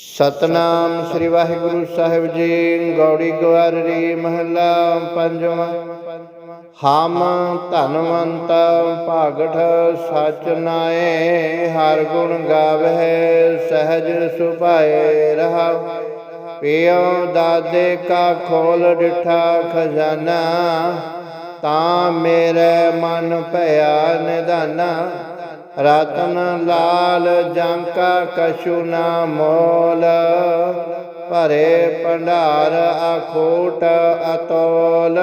ਸਤਨਾਮ ਸ੍ਰੀ ਵਾਹਿਗੁਰੂ ਸਾਹਿਬ ਜੀ, ਗੌੜੀ ਗਵਾਰੀ ਮਹਲਾ ਪੰਜਵਾਂ। ਹਾਮ ਧਨਵੰਤ ਭਾਗਠ ਸਚ ਨਾਏ, ਹਰ ਗੁਣ ਗਾਵਹਿ ਸਹਿਜ ਸੁਭਾਏ ਰਹਾ। ਪਿਓ ਦਾਦੇ ਕਾ ਖੋਲ ਡਿਠਾ ਖਜ਼ਾਨਾ, ਤਾਂ ਮੇਰੇ ਮਨ ਭਇਆ ਨਿਧਾਨਾ। ਰਤਨ ਲਾਲ ਜੰਕਾ ਕਛੂ ਨਾ ਮੋਲ, ਭਰੇ ਭੰਡਾਰ ਅਖੋਟ ਅਤੋਲ।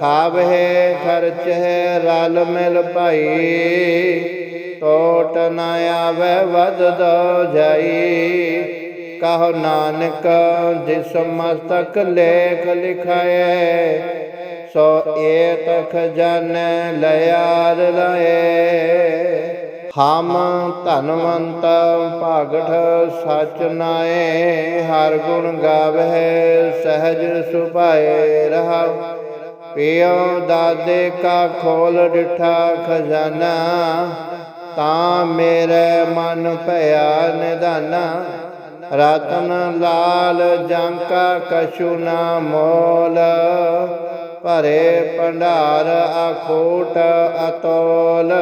ਖਾਵੇ ਹੈ ਰਲ ਮਿਲ ਭਾਈ, ਟੋਟ ਨਾ ਆਵੇ ਵਦ ਦੋ ਜਾਈ। ਕਹੋ ਨਾਨਕ ਜਿਸ ਮਸਤਕ ਲੇਖ ਲਿਖਾਏ ਸੋ ਏਤ ਖਜ਼ਾਨੇ ਲਿਆਰ ਲਏ। ਹਮ ਧਨਵੰਤ ਭਾਗਠ ਸਚ ਨਾਏ। ਹਰ ਗੁਣ ਗਾਵਹਿ ਸਹਿਜ ਸੁਭਾਏ ਰਹਾਉ ਪਿਓ ਦਾਦੇ ਕਾ ਖੋਲ ਡਿਠਾ ਖਜ਼ਾਨਾ। ਤਾਂ ਮੇਰੇ ਮਨ ਭਇਆ ਨਿਧਾਨਾ। ਰਤਨ ਲਾਲ ਜੰਕਾ ਕਛੂ ਨਾ ਮੋਲ। ਭਰੇ ਭੰਡਾਰ ਅਖੋਟ ਅਤੋਲ।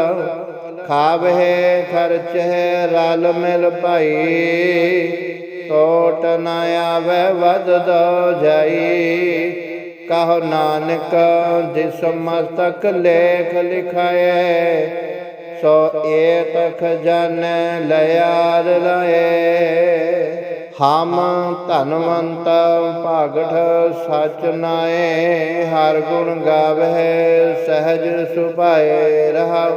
ਖਾਵੇ ਖਰਚੇ ਰਲ ਮਿਲ ਭਾਈ। ਟੋਟ ਨ ਆਵੇ ਵਦ ਦੋ ਜਾਈ। ਕਹੋ ਨਾਨਕ ਜਿਸ ਮਸਤਕ ਲੇਖ ਲਿਖਾਏ, ਸੋ ਏਤ ਖਜ਼ਾਨੇ ਲਿਆਰ ਲਏ। ਹਮ ਧਨਵੰਤ ਭਾਗਠ ਸਚ ਨਾਏ, ਹਰ ਗੁਣ ਗਾਵਹਿ ਸਹਿਜ ਸੁਭਾਏ ਰਹਾਉ।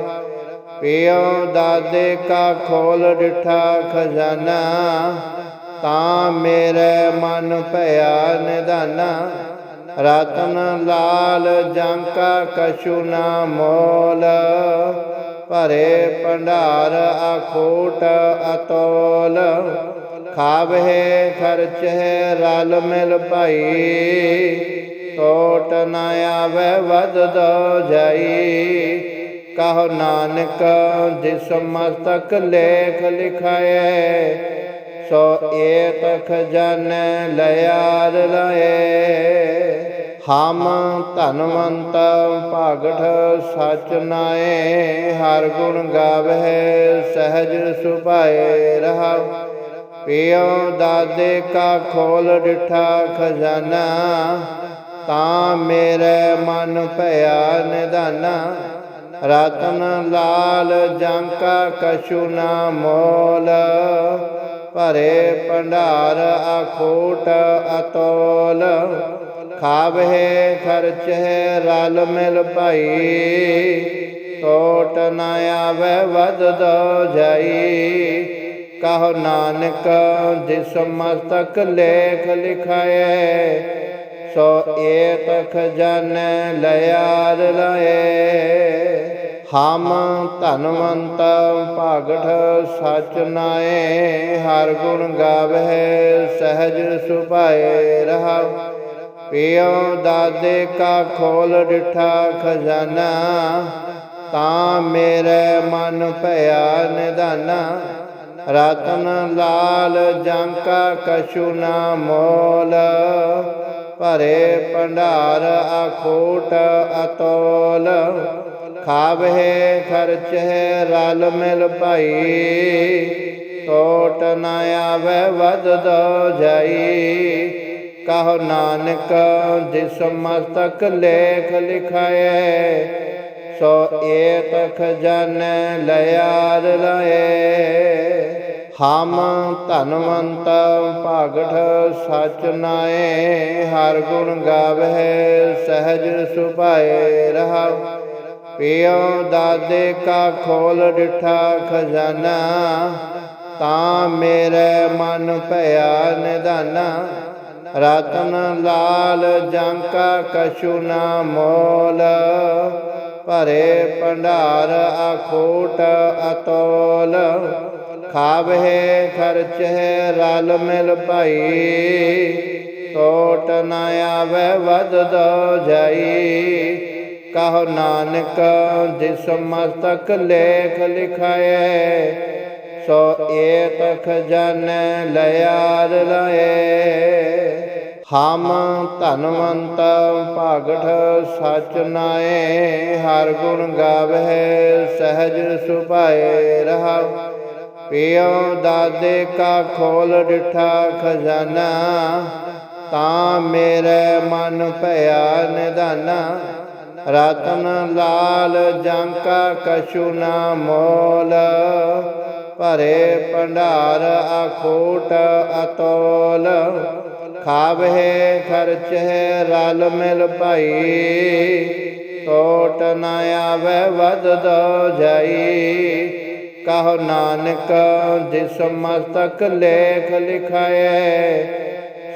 ਪਿਓ ਦਾਦੇ ਕਾ ਖੋਲ ਡਿਠਾ ਖਜ਼ਾਨਾ, ਤਾਂ ਮੇਰੇ ਮਨ ਭਇਆ ਨਿਧਾਨਾ। ਰਤਨ ਲਾਲ ਜੰਕਾ ਕਛੂ ਨਾ ਮੋਲ, ਭਰੇ ਭੰਡਾਰ ਅਖੋਟ ਅਤੋਲ। ਖਾਵੇ ਖਰਚੇ ਰਲ ਮਿਲ ਭਾਈ। ਟੋਟ ਨ ਆਵੇ ਵਦ ਦੋ ਜਾਈ। ਕਹੋ ਨਾਨਕ, ਜਿਸ ਮਸਤਕ ਲੇਖ ਲਿਖਾਏ ਸੋ ਏਤ ਖਜ਼ਾਨੇ ਲਿਆਰ ਲਏ ਹਮ ਧਨਵੰਤ ਭਾਗਠ ਸਚ ਨਾਏ, ਹਰ ਗੁਣ ਗਾਵਹਿ, ਸਹਿਜ ਸੁਭਾਏ ਰਹਾਉ। ਪਿਓ ਦਾਦੇ ਕਾ ਖੋਲ ਡਿਠਾ ਖਜ਼ਾਨਾ, ਤਾਂ ਮੇਰੇ ਮਨ ਭਇਆ ਨਿਧਾਨਾ। ਰਤਨ ਲਾਲ ਜੰਕਾ ਕਛੂ ਨਾ ਮੋਲ, ਭਰੇ ਭੰਡਾਰ ਅਖੋਟ ਅਤੋਲ। ਖਾਵੇ ਹੈ ਰਲ ਮਿਲ ਭਾਈ, ਟੋਟ ਨਾ ਆਵੇ ਵਦ ਦੋ ਜਾਈ। ਕਹੋ ਨਾਨਕ, ਜਿਸ ਮਸਤਕ ਲੇਖ ਲਿਖਾਏ, ਸੋ ਏਤ ਖਜ਼ਾਨੇ ਲਿਆਰ ਲਏ। ਹਮ ਧਨਵੰਤ ਭਾਗਠ ਸਚ ਨਾਏ, ਹਰ ਗੁਣ ਗਾਵਹਿ ਸਹਿਜ ਸੁਭਾਏ ਰਹਾਉ। ਪਿਓ ਦਾਦੇ ਕਾ ਖੋਲ ਡਿਠਾ ਖਜ਼ਾਨਾ, ਤਾਂ ਮੇਰੇ ਮਨ ਭਇਆ ਨਿਧਾਨਾ। ਰਤਨ ਲਾਲ ਜੰਕਾ ਕਛੂ ਨਾ ਮੋਲ, ਭਰੇ ਭੰਡਾਰ ਅਖੋਟ ਅਤੋਲ। ਖਾਵੇ ਖਰਚੇ ਰਲ ਮਿਲ ਭਾਈ, ਟੋਟ ਨ ਆਵੇ ਵਦ ਦੋ ਜਾਈ। ਕਹੋ ਨਾਨਕ ਜਿਸ ਮਸਤਕ ਲੇਖ ਲਿਖਾਏ ਸੋ ਏਤ ਖਜ਼ਾਨੇ ਲਿਆਰ ਲਏ। ਹਮ ਧਨਵੰਤ ਭਾਗਠ ਸਚ ਨਾਏ। ਹਰ ਗੁਣ ਗਾਵਹਿ ਸਹਿਜ ਸੁਭਾਏ ਰਹਾਉ। ਪਿਓ ਦਾਦੇ ਕਾ ਖੋਲ ਡਿਠਾ ਖਜ਼ਾਨਾ। ਤਾਂ ਮੇਰੇ ਮਨ ਭਇਆ ਨਿਧਾਨਾ। ਰਤਨ ਲਾਲ ਜੰਕਾ ਕਛੂ ਨਾ ਮੋਲ। ਭਰੇ ਭੰਡਾਰ ਅਖੋਟ ਅਤੋਲ। ਖਾਵਹਿ ਖਰਚੇ ਰਲ ਮਿਲ ਭਾਈ। ਟੋਟ ਨ ਆਵੇ ਵਦ ਦੋ ਜਾਈ। ਕਹੋ ਨਾਨਕ ਜਿਸ ਮਸਤਕ ਲੇਖ ਲਿਖਾਏ, ਸੋ ਏਤ ਖਜ਼ਾਨੈ ਲਿਆਰ ਲਏ। ਹਮ ਧਨਵੰਤ ਭਾਗਠ ਸਚ ਨਾਏ, ਹਰ ਗੁਣ ਗਾਵਹਿ ਸਹਿਜ ਸੁਭਾਏ ਰਹਾ ਪਿਓ ਦਾਦੇ ਕਾ ਖੋਲ ਡਿਠਾ ਖਜ਼ਾਨਾ, ਤਾਂ ਮੇਰੇ ਮਨ ਭਇਆ ਨਿਧਾਨਾ। ਰਤਨ ਲਾਲ ਜੰਕਾ ਕਛੂ ਨਾ ਮੋਲ, ਭਰੇ ਭੰਡਾਰ ਅਖੋਟ ਅਤੋਲ। ਖਾਵਹਿ, ਖਰਚਹਿ, ਰਲ ਮਿਲ ਭਾਈ। ਟੋਟ ਨ ਆਵੇ ਵਦ ਦੋ ਜਾਈ। ਕਹੋ ਨਾਨਕ, ਜਿਸ ਮਸਤਕ ਲੇਖ ਲਿਖਾਏ,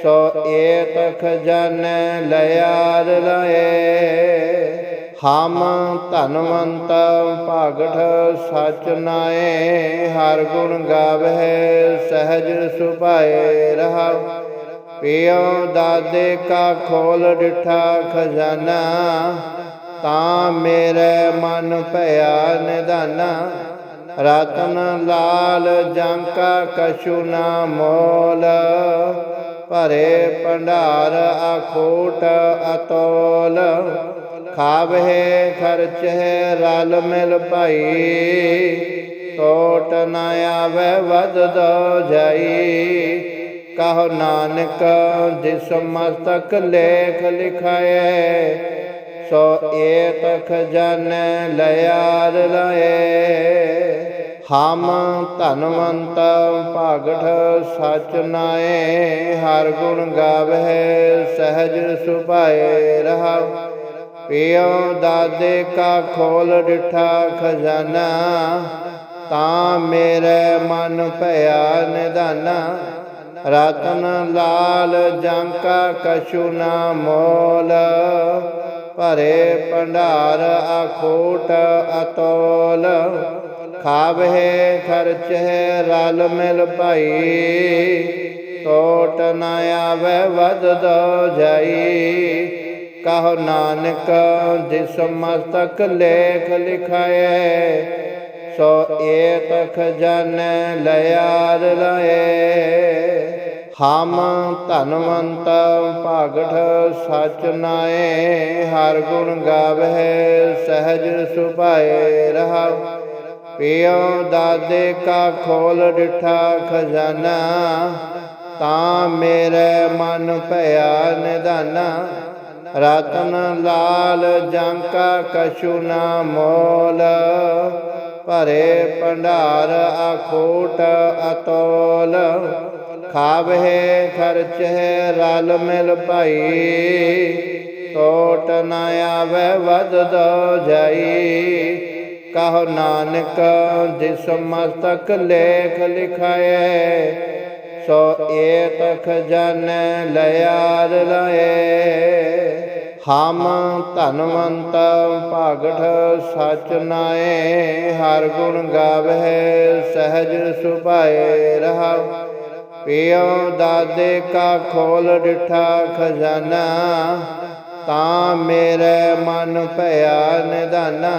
ਸੋ ਏਤ ਖਜ਼ਾਨੈ ਲਿਆਰ ਲਏ। ਹਮ ਧਨਵੰਤ, ਭਾਗਠ ਸਚ ਨਾਏ। ਹਰ ਗੁਣ ਗਾਵਹਿ, ਸਹਿਜ ਸੁਭਾਏ ਰਹਾ ਪਿਓ ਦਾਦੇ ਕਾ ਖੋਲ ਡਿਠਾ ਖਜ਼ਾਨਾ, ਤਾਂ ਮੇਰੇ ਮਨ ਭਇਆ ਨਿਧਾਨਾ। ਰਤਨ ਲਾਲ ਜੰਕਾ ਕਛੂ ਨਾ ਮੋਲ, ਭਰੇ ਭੰਡਾਰ ਅਖੋਟ ਅਤੋਲ। ਖਾਵਹਿ ਖਰਚਹਿ ਰਲ ਮਿਲ ਭਾਈ, ਟੋਟ ਨਾ ਆਵੇ ਵਦ ਦੋ ਜਾਈ। ਕਹੋ ਨਾਨਕ, ਜਿਸ ਮਸਤਕ ਲੇਖ ਲਿਖਾਏ, ਸੋ ਏਤ ਖਜ਼ਾਨੈ ਲਿਆਰ ਲਏ। ਹਮ ਧਨਵੰਤ ਭਾਗਠ ਸਚ ਨਾਏ, ਹਰ ਗੁਣ ਗਾਵਹਿ ਸਹਿਜ ਸੁਭਾਏ ਰਹਾ ਪਿਓ ਦਾਦੇ ਕਾ ਖੋਲ ਡਿਠਾ ਖਜ਼ਾਨਾ, ਤਾਂ ਮੇਰੇ ਮਨ ਭਇਆ ਨਿਧਾਨਾ। ਰਤਨ ਲਾਲ ਜੰਕਾ ਕਛੂ ਨਾ ਮੋਲ, ਭਰੇ ਭੰਡਾਰ ਅਖੋਟ ਅਤੋਲ। ਖਾਵਹਿ ਖਰਚਹਿ ਰਲ ਮਿਲ ਭਾਈ, ਟੋਟ ਨਾ ਆਵੇ ਵਦ ਦੋ ਜਾਈ। ਕਹੋ ਨਾਨਕ ਜਿਸ ਮਸਤਕ ਲੇਖ ਲਿਖਾਏ ਸੋ ਏਤ ਖਜ਼ਾਨੈ ਲਿਆਰ ਲਏ। ਹਮ ਧਨਵੰਤ ਭਾਗਠ ਸਚ ਨਾਏ। ਹਰ ਗੁਣ ਗਾਵਹਿ ਸਹਿਜ ਸੁਭਾਏ ਰਹਾ ਪਿਓ ਦਾਦੇ ਕਾ ਖੋਲ ਡਿਠਾ ਖਜ਼ਾਨਾ। ਤਾਂ ਮੇਰੇ ਮਨ ਭਇਆ ਨਿਧਾਨਾ। ਰਤਨ ਲਾਲ ਜੰਕਾ ਕਛੂ ਨਾ ਮੋਲ। ਭਰੇ ਭੰਡਾਰ ਅਖੋਟ ਅਤੋਲ। ਖਾਵਹਿ ਖਰਚਹਿ ਰਲ ਮਿਲ ਭਾਈ। ਟੋਟ ਨ ਆਵੇ ਵਦ ਦੋ ਜਾਈ। ਕਹੋ ਨਾਨਕ ਜਿਸ ਮਸਤਕ ਲੇਖ ਲਿਖਾਏ, ਸੋ ਏਤ ਖਜ਼ਾਨੈ ਲਿਆਰ ਲਏ। ਹਮ ਧਨਵੰਤ ਭਾਗਠ ਸਚ ਨਾਏ, ਹਰ ਗੁਣ ਗਾਵਹਿ ਸਹਿਜ ਸੁਭਾਏ ਰਹਾ ਪਿਓ ਦਾਦੇ ਕਾ ਖੋਲ ਡਿਠਾ ਖਜ਼ਾਨਾ, ਤਾਂ ਮੇਰੇ ਮਨ ਭਇਆ ਨਿਧਾਨਾ।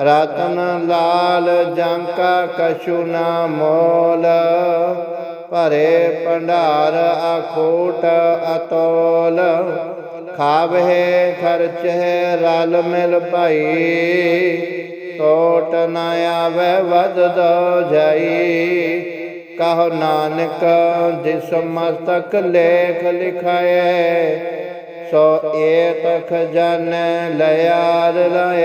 ਰਤਨ ਲਾਲ ਜੰਕਾ ਕਛੂ ਨਾ ਮੋਲ, ਭਰੇ ਭੰਡਾਰ ਅਖੋਟ ਅਤੋਲ। ਖਾਵਹਿ, ਖਰਚਹਿ, ਰਲ ਮਿਲ ਭਾਈ। ਟੋਟ ਨ ਆਵੇ ਵਦ ਦੋ ਜਾਈ। ਕਹੋ ਨਾਨਕ, ਜਿਸ ਮਸਤਕ ਲੇਖ ਲਿਖਾਏ, ਸੋ ਏਤ ਖਜ਼ਾਨੈ ਲਿਆਰ ਲਏ।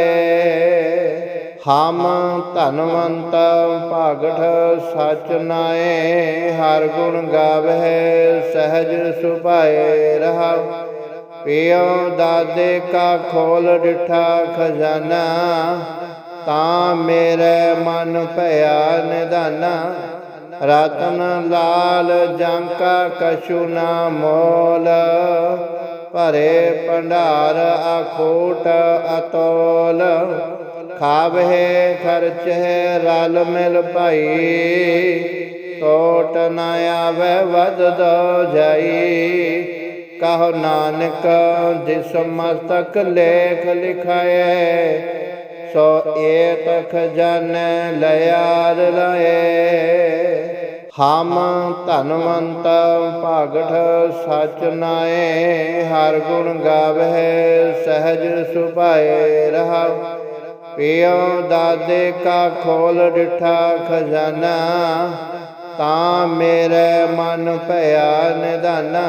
ਹਮ ਧਨਵੰਤ, ਭਾਗਠ ਸਚ ਨਾਏ। ਹਰ ਗੁਣ ਗਾਵਹਿ, ਸਹਿਜ ਸੁਭਾਏ ਰਹਾ ਪਿਓ ਦਾਦੇ ਕਾ ਖੋਲ ਡਿਠਾ ਖਜ਼ਾਨਾ, ਤਾਂ ਮੇਰੇ ਮਨ ਭਇਆ ਨਿਧਾਨਾ। ਰਤਨ ਲਾਲ ਜੰਕਾ ਕਛੂ ਨਾ ਮੋਲ, ਭਰੇ ਭੰਡਾਰ ਅਖੋਟ ਅਤੋਲ। ਖਾਵਹਿ ਖਰਚਹਿ ਰਲ ਮਿਲ ਭਾਈ, ਟੋਟ ਨਾ ਆਵੇ ਵਦ ਜਾਈ। ਕਹੋ ਨਾਨਕ, ਜਿਸ ਮਸਤਕ ਲੇਖ ਲਿਖਾਏ, ਸੋ ਏਤ ਖਜ਼ਾਨੈ ਲਿਆਰ ਲਏ। ਹਮ ਧਨਵੰਤ ਭਾਗਠ ਸਚ ਨਾਏ, ਹਰ ਗੁਣ ਗਾਵਹਿ ਸਹਿਜ ਸੁਭਾਏ ਰਹਾਉ। ਪਿਓ ਦਾਦੇ ਕਾ ਖੋਲ ਡਿਠਾ ਖਜ਼ਾਨਾ, ਤਾਂ ਮੇਰੇ ਮਨ ਭਇਆ ਨਿਧਾਨਾ।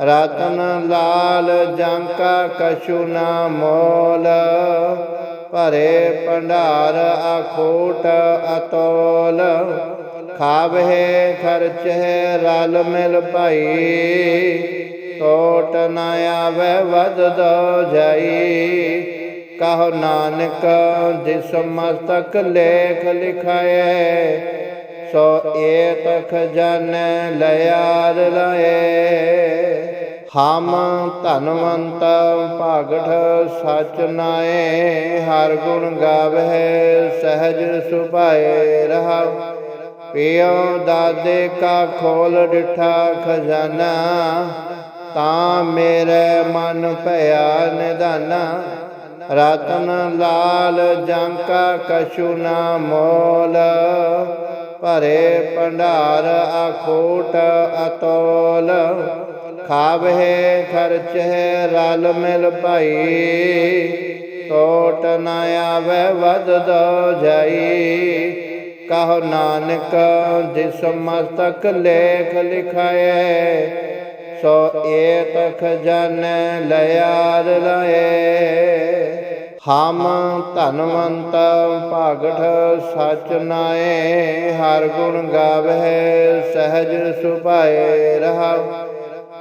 ਰਤਨ ਲਾਲ ਜੰਕਾ ਕਛੂ ਨਾ ਮੋਲ, ਭਰੇ ਭੰਡਾਰ ਅਖੋਟ ਅਤੋਲ। ਖਾਵਹਿ ਖਰਚ ਹੈ ਰਲ ਮਿਲ ਭਾਈ, ਟੋਟ ਨ ਆਵੇ ਵਦ ਦੋ ਜਾਈ। ਕਹੋ ਨਾਨਕ ਜਿਸ ਮਸਤਕ ਲੇਖ ਲਿਖਾਏ ਤੋ ਏਤ ਖਜ਼ਾਨੈ ਲਿਆਰ ਲਏ। ਹਮ ਧਨਵੰਤ ਭਾਗਠ ਸਚ ਨਾਏ। ਹਰ ਗੁਣ ਗਾਵਹਿ ਸਹਿਜ ਸੁਭਾਏ ਰਹਾਉ। ਪਿਓ ਦਾਦੇ ਕਾ ਖੋਲ ਡਿਠਾ ਖਜ਼ਾਨਾ। ਤਾਂ ਮੇਰੇ ਮਨ ਭਇਆ ਨਿਧਾਨਾ। ਰਤਨ ਲਾਲ ਜੰਕਾ ਕਛੂ ਨਾ ਮੋਲ। ਭਰੇ ਭੰਡਾਰ ਅਖੋਟ ਅਤੋਲ। ਖਾਵਹਿ ਖਰਚ ਰਲ ਮਿਲ ਭਾਈ। ਟੋਟ ਨ ਆਵੇ ਵਦ ਦੋ ਜਾਈ। ਕਹੋ ਨਾਨਕ, ਜਿਸ ਮਸਤਕ ਲੇਖ ਲਿਖਾਏ, ਸੋ ਏਤ ਖਜ਼ਾਨੈ ਲਿਆਰ ਲਏ। ਹਮ ਧਨਵੰਤ ਭਾਗਠ ਸਚ ਨਾਏ, ਹਰ ਗੁਣ ਗਾਵਹਿ ਸਹਿਜ ਸੁਭਾਏ ਰਹਾਉ।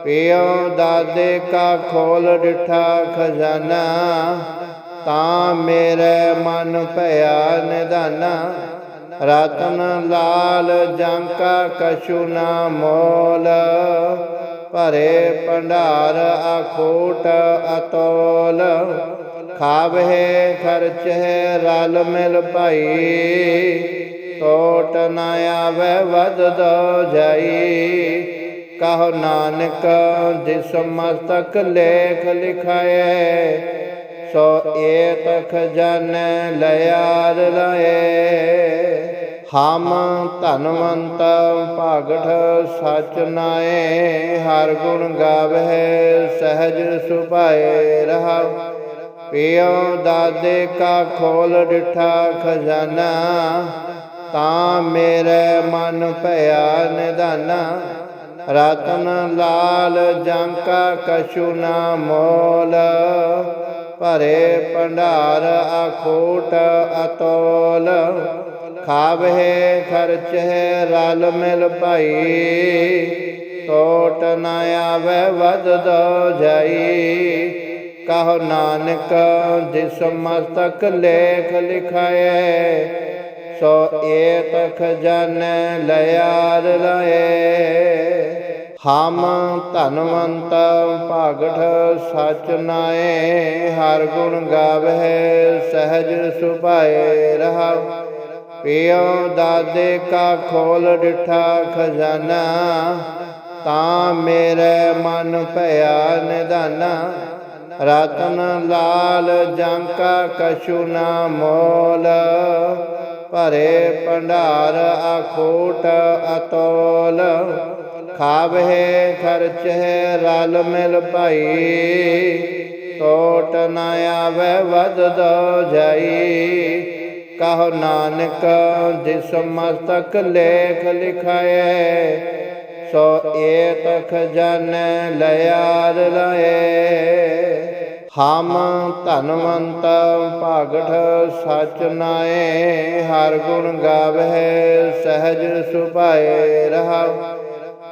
ਪਿਓ ਦਾਦੇ ਕਾ ਖੋਲ ਡਿਠਾ ਖਜ਼ਾਨਾ, ਤਾਂ ਮੇਰੇ ਮਨ ਭਇਆ ਨਿਧਾਨਾ। ਰਤਨ ਲਾਲ ਜੰਕਾ ਕਛੂ ਨਾ ਮੋਲ, ਭਰੇ ਭੰਡਾਰ ਅਖੋਟ ਅਤੋਲ। ਖਾਵਹਿ ਖਰਚ ਹੈ ਰਲ ਮਿਲ ਭਾਈ। ਟੋਟ ਨ ਆਵੇ ਵਦ ਦੋ ਜਾਈ। ਕਹੋ ਨਾਨਕ, ਜਿਸ ਮਸਤਕ ਲੇਖ ਲਿਖਾਏ, ਸੋ ਏਤ ਖਜ਼ਾਨੈ ਲਿਆਰ ਲਏ। ਹਮ ਧਨਵੰਤ ਭਾਗਠ ਸਚ ਨਾਏ, ਹਰ ਗੁਣ ਗਾਵਹਿ, ਸਹਿਜ ਸੁਭਾਏ ਰਹਾਉ। ਪਿਓ ਦਾਦੇ ਕਾ ਖੋਲ ਡਿਠਾ ਖਜ਼ਾਨਾ, ਤਾਂ ਮੇਰੇ ਮਨ ਭਇਆ ਨਿਧਾਨਾ। ਰਤਨ ਲਾਲ ਜੰਕਾ ਕਛੂ ਨਾ ਮੋਲ, ਭਰੇ ਭੰਡਾਰ ਅਖੋਟ ਅਤੋਲ। ਖਾਵਹਿ ਖਰਚ ਹੈ ਰਲ ਮਿਲ ਭਾਈ, ਟੋਟ ਨਾ ਆਵੇ ਵਦ ਦੋ ਜਾਈ। ਕਹੋ ਨਾਨਕ, ਜਿਸ ਮਸਤਕ ਲੇਖ ਲਿਖਾਏ, ਸੋ ਏਤ ਖਜ਼ਾਨੈ ਲਿਆਰ ਲਏ। ਹਮ ਧਨਵੰਤ ਭਾਗਠ ਸਚ ਨਾਏ, ਹਰ ਗੁਣ ਗਾਵੇ ਸਹਿਜ ਸੁਭਾਏ ਰਹਾਉ। ਪਿਓ ਦਾਦੇ ਕਾ ਖੋਲ ਡਿਠਾ ਖਜ਼ਾਨਾ, ਤਾਂ ਮੇਰੇ ਮਨ ਭਇਆ ਨਿਧਾਨਾ। ਰਤਨ ਲਾਲ ਜੰਕਾ ਕਛੂ ਨਾ ਮੋਲ, ਭਰੇ ਭੰਡਾਰ ਅਖੋਟ ਅਤੋਲ। ਖਾਵਹਿ ਖਰਚ ਹੈ ਰਲ ਮਿਲ ਭਾਈ, ਟੋਟ ਨ ਆਵੇ ਵਦ ਦੋ ਜਾਈ। ਕਹੋ ਨਾਨਕ ਜਿਸ ਮਸਤਕ ਲੇਖ ਲਿਖਾਏ ਸੋ ਏਤ ਖਜ਼ਾਨੈ ਲਿਆਰ ਲਏ। ਹਮ ਧਨਵੰਤ ਭਾਗਠ ਸਚ ਨਾਏ। ਹਰ ਗੁਣ ਗਾਵਹਿ ਸਹਿਜ ਸੁਭਾਏ ਰਹਾਉ।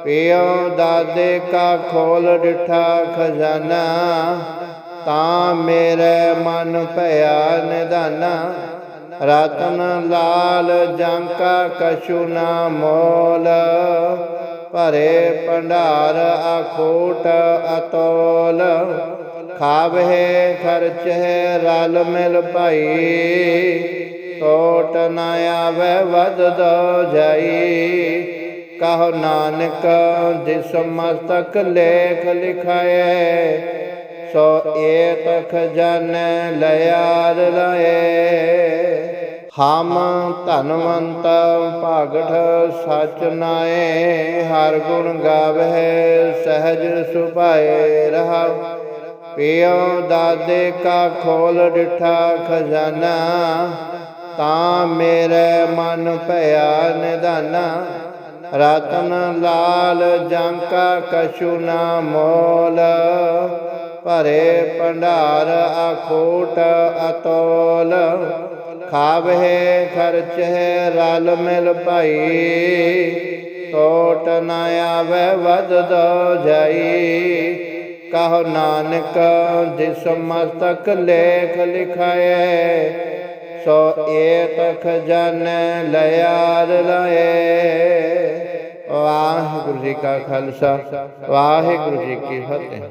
ਪਿਓ ਦਾਦੇ ਕਾ ਖੋਲ ਡਿਠਾ ਖਜ਼ਾਨਾ। ਤਾਂ ਮੇਰੇ ਮਨ ਭਇਆ ਨਿਧਾਨਾ। ਰਤਨ ਲਾਲ ਜੰਕਾ ਕਛੂ ਨਾ ਮੋਲ। ਭਰੇ ਭੰਡਾਰ ਅਖੋਟ ਅਤੋਲ। ਖਾਵਹਿ ਖਰਚ ਹੈ ਰਲ ਮਿਲ ਭਾਈ। ਟੋਟ ਨ ਆਵੇ ਵਦ ਦੋ ਜਾਈ। ਕਹੋ ਨਾਨਕ, ਜਿਸ ਮਸਤਕ ਲੇਖ ਲਿਖਾਏ ਸੋ ਏਤ ਖਜ਼ਾਨੈ ਲਿਆਰ ਲਏ ਹਮ ਧਨਵੰਤ ਭਾਗਠ ਸਚ ਨਾਏ, ਹਰ ਗੁਣ ਗਾਵਹਿ ਸਹਿਜ ਸੁਭਾਏ ਰਹਾ। ਪਿਓ ਦਾਦੇ ਕਾ ਖੋਲ ਡਿਠਾ ਖਜ਼ਾਨਾ, ਤਾਂ ਮੇਰੇ ਮਨ ਭਇਆ ਨਿਧਾਨਾ। ਰਤਨ ਲਾਲ ਜੰਕਾ ਕਛੂ ਨਾ ਮੋਲ, ਭਰੇ ਭੰਡਾਰ ਅਖੋਟ ਅਤੋਲ। ਖਾਵਹਿ ਖਰਚਹਿ ਰਲ ਮਿਲ ਭਾਈ। ਟੋਟ ਨ ਆਵੇ ਵਦ ਦੋ ਜਾਈ। ਕਹੋ ਨਾਨਕ ਜਿਸ ਮਸਤਕ ਲੇਖ ਲਿਖਾਏ, ਸੋ ਏਤ ਖਜ਼ਾਨੈ ਲਿਆਰ ਲਏ। ਵਾਹਿਗੁਰੂ ਜੀ ਕਾ ਖਾਲਸਾ, ਵਾਹਿਗੁਰੂ ਜੀ ਕੀ ਫਤਿਹ।